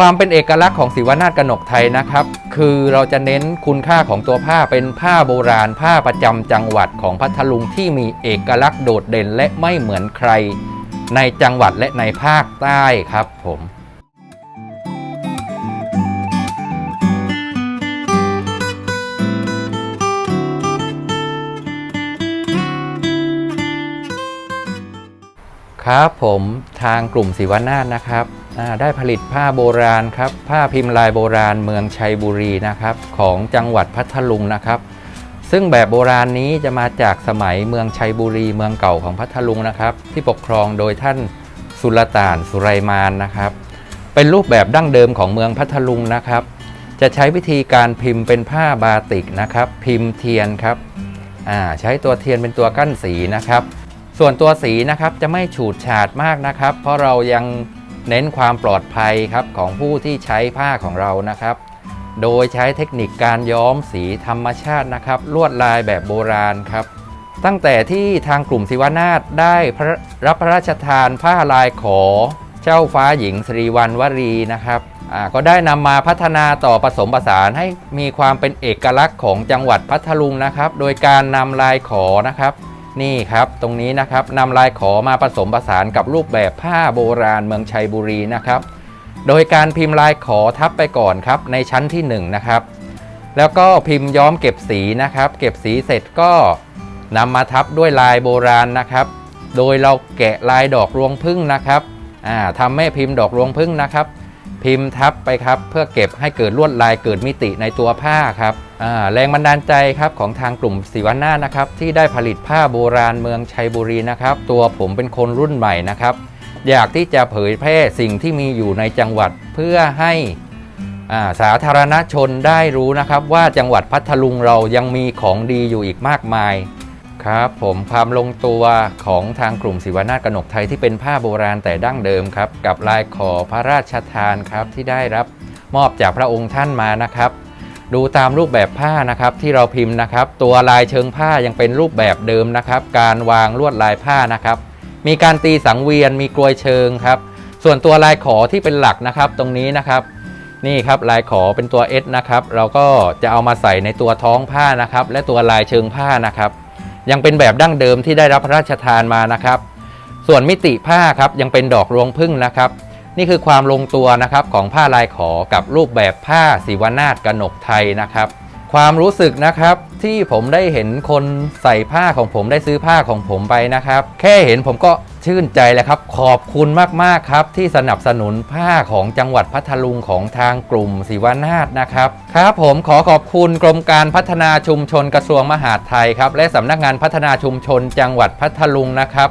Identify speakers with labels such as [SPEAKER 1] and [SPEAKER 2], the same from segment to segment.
[SPEAKER 1] ความเป็นเอกลักษณ์ของศิวนาถกนกไทยนะครับ คือเราจะเน้นคุณค่าของตัวผ้าเป็นผ้าโบราณ ผ้าประจำจังหวัดของพัทลุงที่มีเอกลักษณ์โดดเด่นและไม่เหมือนใคร ในจังหวัดและในภาคใต้ครับผมครับผมทางกลุ่มศิวนาถนะครับ ได้ผลิตผ้าโบราณครับ ผ้าพิมพ์ลายโบราณเมืองชัยบุรีนะครับ ของจังหวัดพัทลุงนะครับ ซึ่งแบบโบราณนี้จะมาจากสมัยเมืองชัยบุรีเมืองเก่าของพัทลุงนะครับ ที่ปกครองโดยท่านสุลต่านสุไรมานนะครับ เป็นรูปแบบดั้งเดิมของเมืองพัทลุงนะครับ จะใช้วิธีการพิมพ์เป็นผ้าบาติกนะครับ พิมพ์เทียนครับใช้ตัวเทียนเป็นตัวกั้นสีนะครับ ส่วนตัวสีนะครับจะไม่ฉูดฉาดมากนะครับ เพราะเรายัง เน้นความปลอดภัยครับของผู้ที่ใช้ผ้าของเรานะครับ โดยใช้เทคนิคการย้อมสีธรรมชาตินะครับ ลวดลายแบบโบราณครับ ตั้งแต่ที่ทางกลุ่มศิวนาถได้รับพระราชทานผ้าลายขอ เจ้าฟ้าหญิงสิริวัณวรีนะครับก็ได้นำมาพัฒนาต่อผสมผสานให้มีความเป็นเอกลักษณ์ของจังหวัดพัทลุงนะครับ โดยการนำลายขอนะครับ นี่ครับตรงนี้นะครับนำลายขอมาผสมผสานกับรูปแบบผ้าโบราณเมืองชัยบุรีนะครับ โดยการพิมพ์ลายขอทับไปก่อนครับในชั้นที่1นงนะครับแล้วก็พิมพ์ย้อมเก็บสีนะครับ เก็บสีเสร็จก็นำมาทับด้วยลายโบราณนะครับ โดยเราแกะลายดอกรวงพึ่งนะครับทำแม่พิมพ์ดอกรวงพึ่งนะครับ พิมพ์ทับไปครับ เพื่อเก็บให้เกิดลวดลายเกิดมิติในตัวผ้าครับแรงบันดาลใจครับของทางกลุ่มศิวนานะครับ ที่ได้ผลิตผ้าโบราณเมืองชัยบุรีนะครับ ตัวผมเป็นคนรุ่นใหม่นะครับ อยากที่จะเผยแพร่สิ่งที่มีอยู่ในจังหวัดเพื่อให้าสาธารณชนได้รู้นะครับ ว่าจังหวัดพัทลุงเรายังมีของดีอยู่อีกมากมาย ครับผมความลงตัวของทางกลุ่มศิวนาถกนกไทยที่เป็นผ้าโบราณแต่ดั้งเดิมครับ กับลายขอพระราชทานครับที่ได้รับมอบจากพระองค์ท่านมานะครับ ดูตามรูปแบบผ้านะครับที่เราพิมพ์นะครับ ตัวลายเชิงผ้ายังเป็นรูปแบบเดิมนะครับ การวางลวดลายผ้านะครับ มีการตีสังเวียนมีกลวยเชิงครับ ส่วนตัวลายขอที่เป็นหลักนะครับ ตรงนี้นะครับ นี่ครับลายขอเป็นตัว S นะครับ เราก็จะเอามาใส่ในตัวท้องผ้านะครับ และตัวลายเชิงผ้านะครับ ยังเป็นแบบดั้งเดิมที่ได้รับพระราชทานมานะครับ ส่วนมิติผ้าครับยังเป็นดอกรวงพึ่งนะครับ นี่คือความลงตัวนะครับของผ้าลายขอกับรูปแบบผ้าสีวนาฏกนกไทยนะครับ ความรู้สึกนะครับที่ผมได้เห็นคนใส่ผ้าของผมได้ซื้อผ้าของผมไปนะครับ แค่เห็นผมก็ชื่นใจแล้วครับ ขอบคุณมากๆครับ ที่สนับสนุนผ้าของจังหวัดพัทลุงของทางกลุ่มศิวนาถนะครับครับผมขอขอบคุณกรมการพัฒนาชุมชนกระทรวงมหาดไทยครับ และสำนักงานพัฒนาชุมชนจังหวัดพัทลุงนะครับ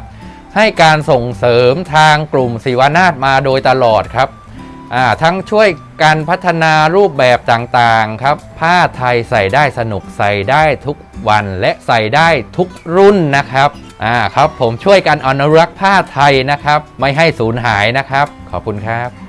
[SPEAKER 1] ให้การส่งเสริมทางกลุ่มศิวนาถมาโดยตลอดครับ ทั้งช่วยการพัฒนารูปแบบต่างๆครับ ผ้าไทยใส่ได้สนุกใส่ได้ทุกวันและใส่ได้ทุกรุ่นนะครับอ่าครับผมช่วยกันอนุรักษ์ผ้าไทยนะครับ ไม่ให้สูญหายนะครับ ขอบคุณครับ